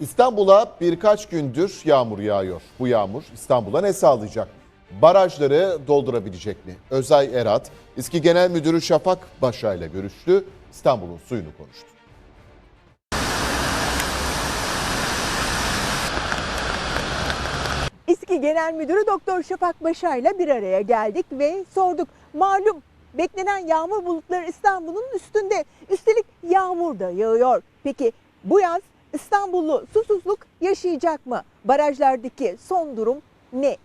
İstanbul'a birkaç gündür yağmur yağıyor. Bu yağmur İstanbul'a ne sağlayacak? Barajları doldurabilecek mi? Özay Erat, İSKİ Genel Müdürü Şafak Başa ile görüştü. İstanbul'un suyunu konuştu. İSKİ Genel Müdürü Doktor Şafak Başar ile bir araya geldik ve sorduk. Malum beklenen yağmur bulutları İstanbul'un üstünde. Üstelik yağmur da yağıyor. Peki bu yaz İstanbullu susuzluk yaşayacak mı? Barajlardaki son durum ne?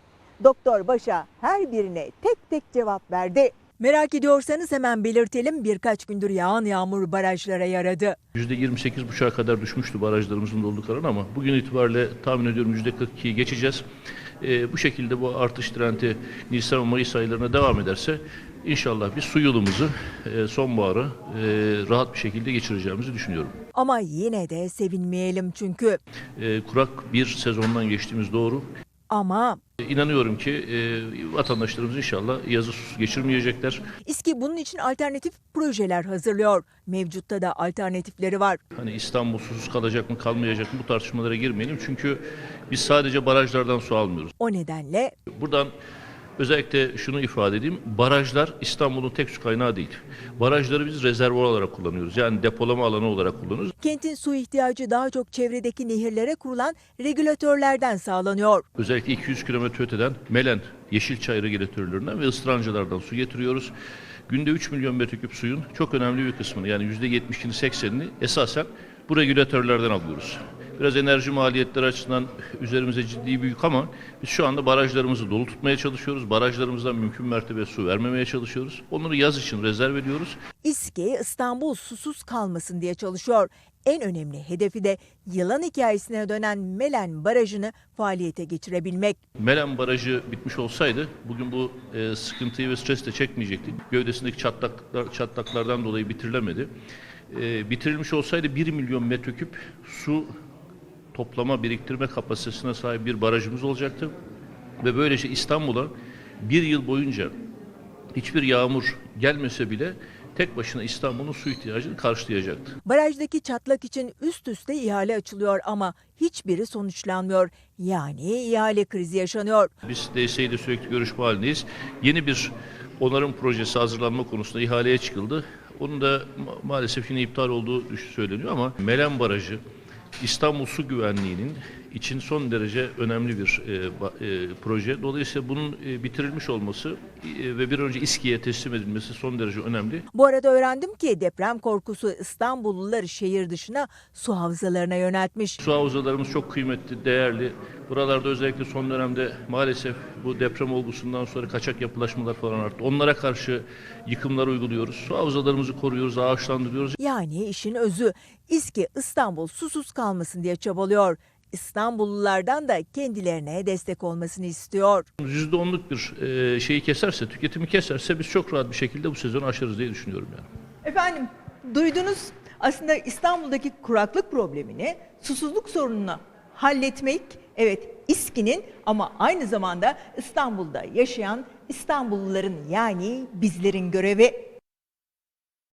Doktor Başa her birine tek tek cevap verdi. Merak ediyorsanız hemen belirtelim birkaç gündür yağan yağmur barajlara yaradı. %28,5'a kadar düşmüştü barajlarımızın doluluk oranı ama bugün itibariyle tahmin ediyorum %42'yi geçeceğiz. Ee, bu şekilde bu artış trendi Nisan ve Mayıs aylarına devam ederse inşallah biz su yılımızı e, sonbaharı e, rahat bir şekilde geçireceğimizi düşünüyorum. Ama yine de sevinmeyelim çünkü. E, kurak bir sezondan geçtiğimiz doğru. Ama İnanıyorum ki e, vatandaşlarımız inşallah yazı geçirmeyecekler. İSKİ bunun için alternatif projeler hazırlıyor. Mevcutta da alternatifleri var. Hani İstanbul susuz kalacak mı kalmayacak mı bu tartışmalara girmeyelim. Çünkü biz sadece barajlardan su almıyoruz. O nedenle Buradan özellikle şunu ifade edeyim. Barajlar İstanbul'un tek su kaynağı değil. Barajları biz rezervuar olarak kullanıyoruz. Yani depolama alanı olarak kullanıyoruz. kentin su ihtiyacı daha çok çevredeki nehirlere kurulan regülatörlerden sağlanıyor. Özellikle 200 kilometre öteden Melen, Yeşilçay regülatörlerinden ve ıstırancalardan su getiriyoruz. Günde 3 milyon metreküp suyun çok önemli bir kısmını yani %70'ini 80'ini esasen bu regülatörlerden alıyoruz. Biraz enerji maliyetleri açısından üzerimize ciddi büyük ama biz şu anda barajlarımızı dolu tutmaya çalışıyoruz. Barajlarımızdan mümkün mertebe su vermemeye çalışıyoruz. Onları yaz için rezerv ediyoruz. İSKİ İstanbul susuz kalmasın diye çalışıyor. En önemli hedefi de yılan hikayesine dönen Melen Barajı'nı faaliyete geçirebilmek. Melen Barajı bitmiş olsaydı bugün bu e, sıkıntıyı ve stresi de çekmeyecektik. Gövdesindeki çatlaklar, çatlaklardan dolayı bitirilemedi. E, bitirilmiş olsaydı 1 milyon metreküp su toplama biriktirme kapasitesine sahip bir barajımız olacaktı. Ve böylece İstanbul'a bir yıl boyunca hiçbir yağmur gelmese bile tek başına İstanbul'un su ihtiyacını karşılayacaktı. Barajdaki çatlak için üst üste ihale açılıyor ama hiçbiri sonuçlanmıyor. Yani ihale krizi yaşanıyor. Biz DSİ'de sürekli görüşme halindeyiz. Yeni bir onarım projesi hazırlanma konusunda ihaleye çıkıldı. Onun da ma- maalesef yine iptal olduğu söyleniyor ama Melen Barajı İstanbul su güvenliğinin için son derece önemli bir e, e, proje. Dolayısıyla bunun e, bitirilmiş olması e, ve bir önce İSKİ'ye teslim edilmesi son derece önemli. Bu arada öğrendim ki deprem korkusu İstanbulluları şehir dışına su havzalarına yöneltmiş. Su havzalarımız çok kıymetli, değerli. Buralarda özellikle son dönemde maalesef bu deprem olgusundan sonra kaçak yapılaşmalar falan arttı. Onlara karşı yıkımlar uyguluyoruz. Su havzalarımızı koruyoruz, ağaçlandırıyoruz. Yani işin özü İSKİ İstanbul susuz kalmasın diye çabalıyor. İstanbullulardan da kendilerine destek olmasını istiyor. %10'luk bir e, şeyi keserse, tüketimi keserse biz çok rahat bir şekilde bu sezonu aşarız diye düşünüyorum yani. Efendim duydunuz aslında İstanbul'daki kuraklık problemini, susuzluk sorununu halletmek evet İSKİ'nin ama aynı zamanda İstanbul'da yaşayan İstanbulluların yani bizlerin görevi.